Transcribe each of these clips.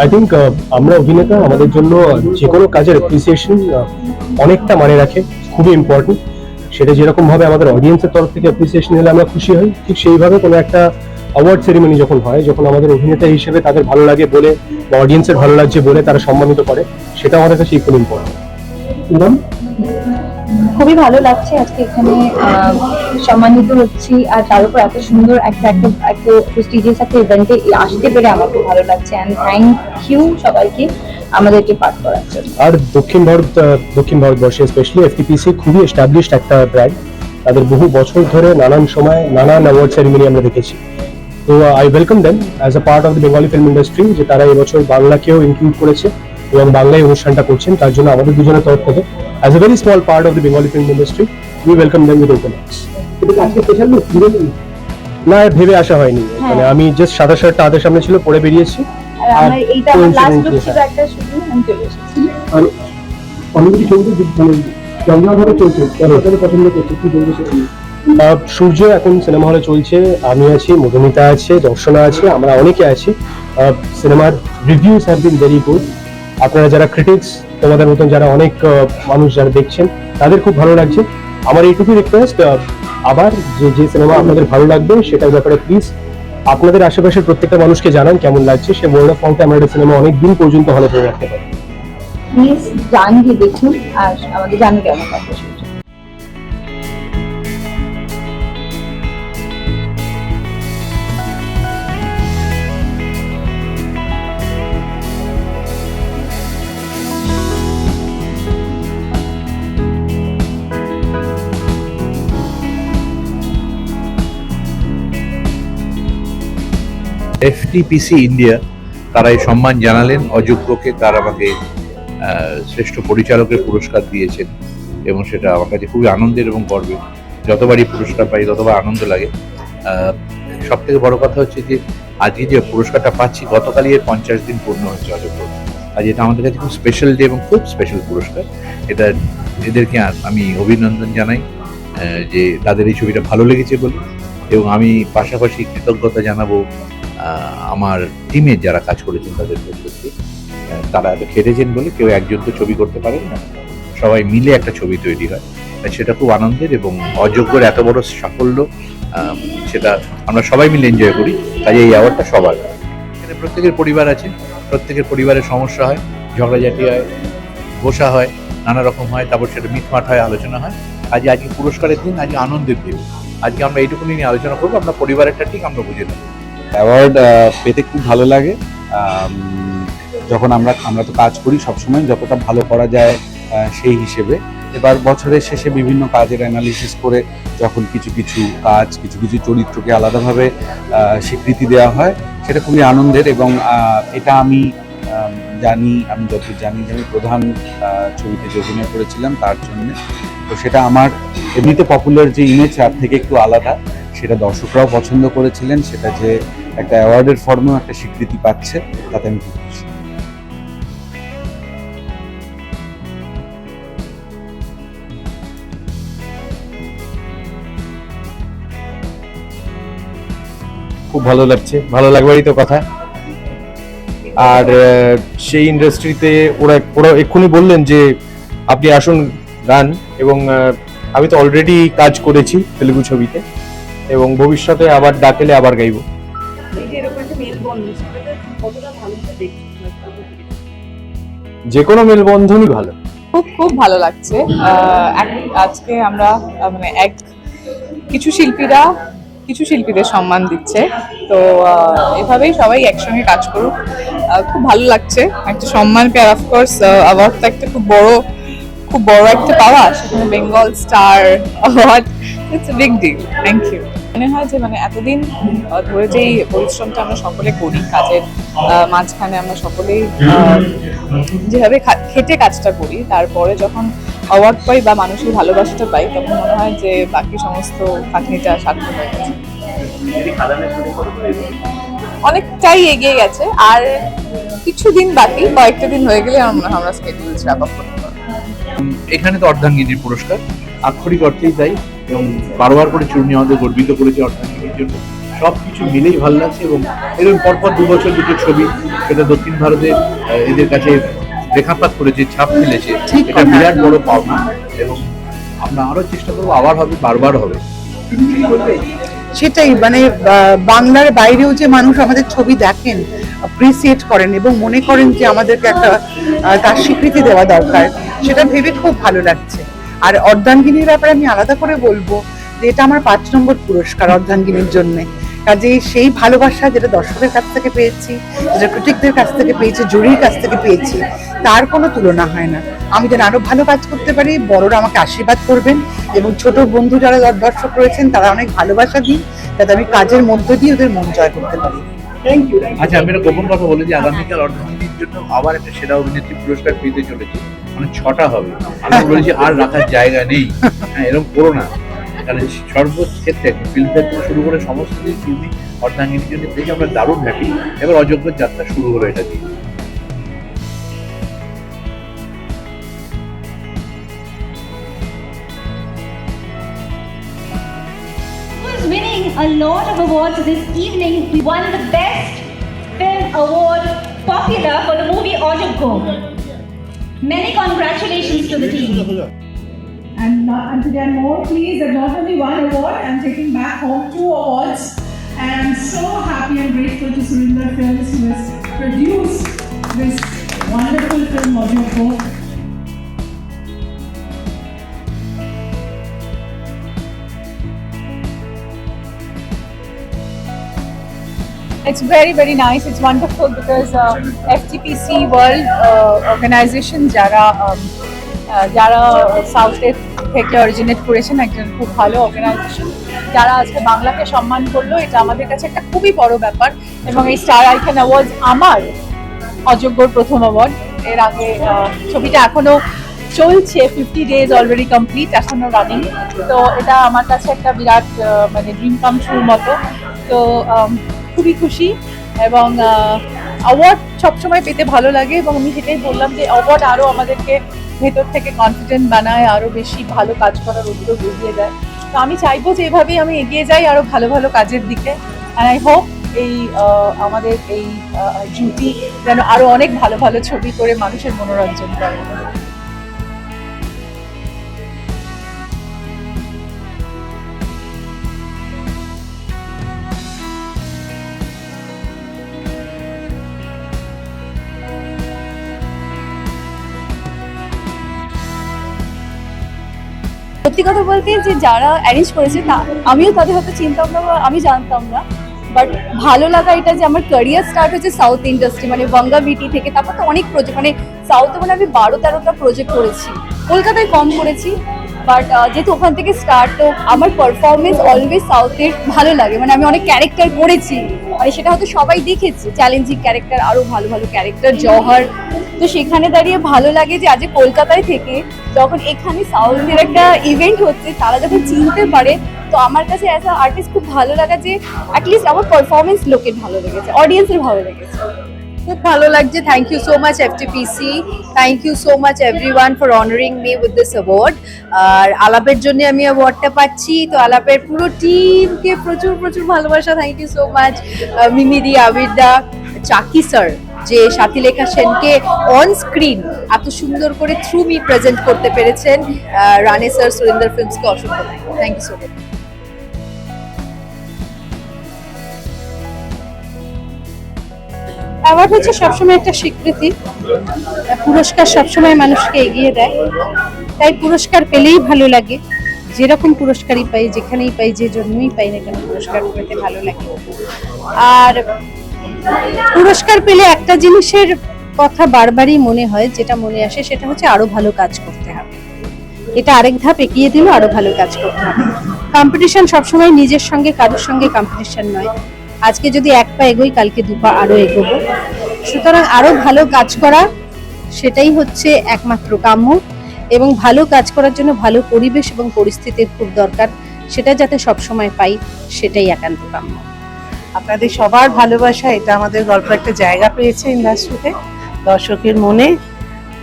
I think আমরা অভিনেতা, আমাদের জন্য যে কোনো কাজের অ্যাপ্রিসিয়েশন অনেকটা মানে রাখে, খুবই ইম্পর্টেন্ট সেটা যেরকমভাবে আমাদের অডিয়েন্সের তরফ থেকে অ্যাপ্রিসিয়েশন হলে আমরা খুশি হই, ঠিক সেইভাবে কোনো একটা অ্যাওয়ার্ড সেরিমনি যখন হয়, যখন আমাদের অভিনেতা হিসেবে তাদের ভালো লাগে বলে বা অডিয়েন্সের ভালো লাগছে বলে তারা সম্মানিত করে, সেটা আমাদের কাছে ইকুয়াল ইম্পর্টেন্ট খুবই ভালো লাগছে আজকে এখানে সম্মানিত হচ্ছি আর তার উপর এত সুন্দর একটা একটা একটা প্রেস্টিজিয়াস একটা ইভেন্টে আসতে পেরে আমার খুব ভালো লাগছে অ্যান্ড থ্যাংক ইউ সবাইকে আমাদেরকে পাঠ করার জন্য। আর দক্ষিণ ভারত দক্ষিণ ভারতবর্ষে স্পেশালি এফটিপিসি খুবই এস্টাবলিশড একটা ব্র্যান্ড তাদের বহু বছর ধরে নানান সময় নানান অ্যাওয়ার্ড সেরিমনি আমরা দেখেছি। তো I welcome them as a part of the Bengali film industry যে তারা এবছর বাংলাকেও ইনক্লুড করেছে এবং বাংলায় অনুষ্ঠানটা করছেন। তার জন্য আমাদের দুজনের তরফ থেকে as a very small part of the Bengali film industry we welcome them with open না ভেবে আসা হয়নি। মানে আমি জাস্ট সাদা শার্টটা হাতের সামনে ছিল পরে বেরিয়েছি। আর এইটা আমার লাস্ট লুক ছিল একটা শুটিং আমি চলে এসেছি। আর অনেকগুলি ছবিতে মানে চন্দ্রভাবে চলছে। তাদের পছন্দ করছে? কি বলব? সূর্য এখন সিনেমা হলে চলছে আমি আছি মধুমিতা আছে দর্শনা আছে আমরা অনেকে আছি। সিনেমার reviews have been very good আপনারা যারা ক্রিটিক্স তোমাদের মতন যারা অনেক মানুষ যারা দেখছেন, তাদের খুব ভালো লাগছে। আমার এইটুকু রিকোয়েস্ট আবার যে যে সিনেমা আপনাদের ভালো লাগবে, সেটার ব্যাপারে প্লিজ আপনাদের আশেপাশের প্রত্যেকটা মানুষকে জানান কেমন লাগছে। সে মোড় অফ ফর্মটা আমরা একটা সিনেমা অনেক দিন পর্যন্ত হলে ধরে রাখতে পারি। প্লিজ জানিয়ে দেখুন, আর আমাদের জানি কেমন লাগবে এফটিপিসি ইন্ডিয়া তারা এই সম্মান জানালেন। অযোগ্যকে তারা আমাকে শ্রেষ্ঠ পরিচালকের পুরস্কার দিয়েছেন এবং সেটা আমার কাছে খুবই আনন্দের এবং গর্বের। যতবারই পুরস্কার পাই, ততবার আনন্দ লাগে। সব থেকে বড় কথা হচ্ছে যে, আজকে যে পুরস্কারটা পাচ্ছি, গতকালই এর পঞ্চাশ দিন পূর্ণ হচ্ছে অযোগ্য। আজ এটা আমাদের কাছে খুব স্পেশাল ডে এবং খুব স্পেশাল পুরস্কার, এটা এদেরকে আমি অভিনন্দন জানাই যে তাদের এই ছবিটা ভালো লেগেছে বলে। এবং আমি পাশাপাশি কৃতজ্ঞতা জানাব আমার টিমের যারা কাজ করেছেন তাদের প্রত্যেককে তারা খেটেছেন বলে কেউ একজন তো ছবি করতে পারেন না। সবাই মিলে একটা ছবি তৈরি হয়। সেটা খুব আনন্দের এবং অযোগ্যর এত বড় সাফল্য সেটা আমরা সবাই মিলে এনজয় করি। তাই এই অ্যাওয়ার্ডটা সবার। এখানে প্রত্যেকের পরিবার আছে, প্রত্যেকের পরিবারের সমস্যা হয়, ঝগড়াঝাটি হয় বসা হয়, নানা রকম হয়, তারপর সেটা মিটমাট হয়, আলোচনা হয়। আজকে আজকে পুরস্কারের দিন আজকে আনন্দের দিন। আজকে আমরা এইটুকুনি নিয়ে আলোচনা করব, আমরা পরিবারেরটা ঠিক আমরা বুঝে নেব। অ্যাওয়ার্ড পেতে খুব ভালো লাগে। যখন আমরা আমরা তো কাজ করি সবসময়, যতটা ভালো করা যায় সেই হিসেবে। এবার বছরের শেষে বিভিন্ন কাজের অ্যানালিসিস করে যখন কিছু কিছু কাজ, কিছু কিছু চরিত্রকে আলাদাভাবে স্বীকৃতি দেওয়া হয়, সেটা খুবই আনন্দের এবং এটা আমি জানি, আমি যত জানি যে আমি প্রধান ছবিতে যে অভিনয় করেছিলাম তার জন্য। তো সেটা আমার এমনিতে পপুলার যে ইমেজ তার থেকে একটু আলাদা। সেটা দর্শকরাও পছন্দ করেছিলেন, সেটা যে একটা অ্যাওয়ার্ডের ফর্মেও একটা স্বীকৃতি পাচ্ছে, তাতে আমি খুব ভালো লাগছে, ভালো লাগবারই তো কথা। আর সেই ইন্ডাস্ট্রিতে ওরা ওরা এক্ষুনি বললেন যে, আপনি আসুন, গান, এবং আমি তো অলরেডি কাজ করেছি তেলেগু ছবিতে। এবং ভবিষ্যতে আবার ডাকেলে আবার গাইবো। যে কোনো মেলবন্ধনই ভালো। খুব খুব ভালো লাগছে। আজকে আমরা মানে এক, কিছু শিল্পীরা, কিছু শিল্পীদের সম্মান দিচ্ছে। তো এভাবেই সবাই একসঙ্গে কাজ করুক। খুব ভালো লাগছে। একটা সম্মান পেয়ে অফকোর্স অ্যাওয়ার্ড তো একটা খুব বড় খুব বড় একটা পাওয়া। সেখানে Bengal star award it's big deal thank you মনে হয় যে মানে এতদিন ধরে যেই পরিশ্রমটা আমরা সকলে করি, কাজের মাঝখানে আমরা সকলেই যেভাবে খেটে কাজটা করি, তারপরে যখন অ্যাওয়ার্ড পাই বা মানুষের ভালোবাসাটা পাই, তখন মনে হয় যে বাকি সমস্ত খাটনিটা সার্থক হয়ে গেছে। অনেকটাই এগিয়ে গেছে, আর কিছুদিন বাকি, কয়েকটা দিন হয়ে গেলে আমার, আমরা স্কেডিউল র্যাপ আপ এখানে তো অর্ধাঙ্গিনীর পুরস্কার। আক্ষরিক অর্থেই তাই এবং বারবার করে চূর্ণি আমাদের গর্বিত করেছে অর্থনীতির জন্য সব কিছু মিলেই ভালো লাগছে এবং এরকম পরপর দু বছর দুটো ছবি সেটা দক্ষিণ ভারতের আহ, এদের কাছে রেখাপাত করেছে ছাপ ফেলেছে এটা বিরাট বড় পাওনা এবং আমরা আরও চেষ্টা করব আবার হবে বারবার হবে। সেটাই মানে বাংলার বাইরেও যে মানুষ আমাদের ছবি দেখেন অ্যাপ্রিসিয়েট করেন এবং মনে করেন যে আমাদেরকে একটা তার স্বীকৃতি দেওয়া দরকার সেটা ভেবে খুব ভালো লাগছে। আর অর্ধাঙ্গিনীর ব্যাপারে আমি আলাদা করে বলব যে এটা আমার পাঁচ নম্বর পুরস্কার অর্ধাঙ্গিনীর জন্য। কাজে সেই ভালোবাসা যেটা দর্শকের কাছ থেকে পেয়েছি, যেটা ক্রিটিকদের কাছ থেকে পেয়েছি, জুরির কাছ থেকে পেয়েছি, তার কোনো তুলনা হয় না। আমি যেন আরও ভালো কাজ করতে পারি, বড়রা আমাকে আশীর্বাদ করবেন এবং ছোট বন্ধু যারা দর- দর্শক রয়েছেন, তারা অনেক ভালোবাসা দিন, যাতে আমি কাজের মধ্য দিয়ে ওদের মন জয় করতে পারি। আচ্ছা আমি একটা গোপন কথা বলি যে আগামীকাল অর্থনীতির জন্য আবার একটা সেরা অভিনেত্রী পুরস্কার পেতে চলেছে। মানে ছটা হবে। আমি বলেছি আর রাখার জায়গা নেই। হ্যাঁ এরকম করো না। কারণ সর্বক্ষেত্রে ফিল্মফেয়ার থেকে শুরু করে সমস্ত কিছু তুমি অর্ধাঙ্গিনীর জন্য পেয়েছি আমরা দারুণ হ্যাপি এবার অযোগ্য যাত্রা শুরু হলো এটা দিয়ে। A lot of awards this evening. We won the Best Film Award Popular for the movie Ojibgo. Many congratulations to the team. And, not, and to get more pleased that not only one award, I'm taking back home two awards. And I'm so happy and grateful to Surinder Films who has produced this wonderful film, Mojoko. It's very very nice. It's wonderful because uh, FTPC World uh, Organization যারা um, uh, যারা সাউথের থেকে originate করেছেন একজন খুব ভালো organisation যারা আজকে বাংলাকে সম্মান করল এটা আমাদের কাছে একটা খুবই বড় ব্যাপার। এবং এই স্টার আইকন অ্যাওয়ার্ড আমার অযোগ্যর প্রথম অ্যাওয়ার্ড এর আগে আহ, ছবিটা এখনও চলছে ফিফটি ডেজ অলরেডি কমপ্লিট এখনও রানিং তো এটা আমার কাছে একটা বিরাট মানে ড্রিম কাম ট্রুর মতো। তো আম, খুবই খুশি এবং অ্যাওয়ার্ড সবসময় পেতে ভালো লাগে এবং আমি সেটাই বললাম যে অ্যাওয়ার্ড আরও আমাদেরকে ভেতর থেকে কনফিডেন্ট বানায় আরও বেশি ভালো কাজ করার উদ্যোগ এগিয়ে দেয়। তো আমি চাইব যে এভাবেই আমি এগিয়ে যাই আরও ভালো ভালো কাজের দিকে। অ্যান্ড আই হোপ এই আমাদের এই জুটি যেন আরও অনেক ভালো ভালো ছবি করে মানুষের মনোরঞ্জন করে। সত্যি কথা বলতে যে যারা অ্যারেঞ্জ করেছে তা, আমিও তাদের হয়তো চিনতাম না বা আমি জানতাম না। বাট ভালো লাগা এটা যে আমার ক্যারিয়ার স্টার্ট হয়েছে সাউথ ইন্ডাস্ট্রি মানে বঙ্গা ভিটি থেকে। তারপর তো অনেক প্রজেক্ট মানে সাউথে মানে আমি বারো তেরোটা প্রজেক্ট করেছি। কলকাতায় কম করেছি বাট যেহেতু ওখান থেকে স্টার্ট তো আমার পারফরমেন্স অলওয়েজ সাউথের ভালো লাগে। মানে আমি অনেক ক্যারেক্টার করেছি। মানে সেটা হয়তো সবাই দেখেছে। চ্যালেঞ্জিং ক্যারেক্টার আরও ভালো ভালো ক্যারেক্টার জহর তো সেখানে দাঁড়িয়ে ভালো লাগে যে আজ কলকাতায় থেকে যখন এখানে সাউথের একটা ইভেন্ট হচ্ছে, তারা যখন চিনতে পারে, তো আমার কাছে অ্যাজ আ আর্টিস্ট খুব ভালো লাগা যে অ্যাটলিস্ট আমার পারফরমেন্স লোকের ভালো লেগেছে অডিয়েন্সের ভালো লেগেছে। খুব ভালো লাগছে thank you so much FTPC thank you so much everyone for honouring me with this award আর আলাপের জন্য আমি অ্যাওয়ার্ডটা পাচ্ছি, তো আলাপের পুরো টিমকে প্রচুর প্রচুর ভালোবাসা থ্যাংক ইউ সো মাচ মিমিদি আবিরদা চাকি স্যার, যে সাথীলেখা সেনকে অন স্ক্রিন এত সুন্দর করে থ্রু মি প্রেজেন্ট করতে পেরেছেন রানে স্যার সুরেন্দ্র ফিল্মসকে অসংখ্য thank you so much award হচ্ছে সবসময় একটা স্বীকৃতি। পুরস্কার সবসময় মানুষকে এগিয়ে দেয়। তাই পুরস্কার পেলেই ভালো লাগে। যেরকম পুরস্কারই পাই, যেখানেই পাই, যে জন্যই পাই না কেন পুরস্কার পেতে ভালো লাগে। আর পুরস্কার পেলে একটা জিনিসের কথা বারবারই মনে হয়, যেটা মনে আসে, সেটা হচ্ছে আরও ভালো কাজ করতে হবে। এটা আরেক ধাপ এগিয়ে দিল আরও ভালো কাজ করতে হবে। কম্পিটিশন সবসময় নিজের সঙ্গে, কারোর সঙ্গে কম্পিটিশন নয়। আজকে যদি এক পা এগোই, কালকে দু পা আরও এগোবো। সুতরাং আরও ভালো কাজ করা, সেটাই হচ্ছে একমাত্র কাম্য। এবং ভালো কাজ করার জন্য ভালো পরিবেশ এবং পরিস্থিতির খুব দরকার। সেটা যাতে সবসময় পাই, সেটাই একান্ত কাম্য। আপনাদের সবার ভালোবাসা, এটা আমাদের গল্প একটা জায়গা পেয়েছে ইন্ডাস্ট্রিতে দর্শকের মনে।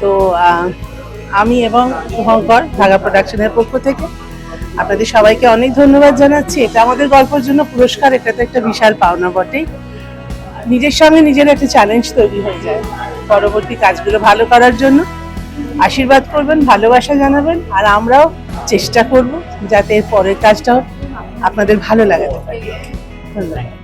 তো আমি এবং শুভঙ্কর ঢাকা প্রোডাকশনের পক্ষ থেকে আপনাদের সবাইকে অনেক ধন্যবাদ জানাচ্ছি। এটা আমাদের গল্পের জন্য পুরস্কার এটা তো একটা বিশাল পাওনা বটেই নিজের সঙ্গে নিজের একটা চ্যালেঞ্জ তৈরি হয়ে যায় পরবর্তী কাজগুলো ভালো করার জন্য। আশীর্বাদ করবেন, ভালোবাসা জানাবেন, আর আমরাও চেষ্টা করব যাতে এর পরের কাজটাও আপনাদের ভালো লাগাতে পারে। ধন্যবাদ।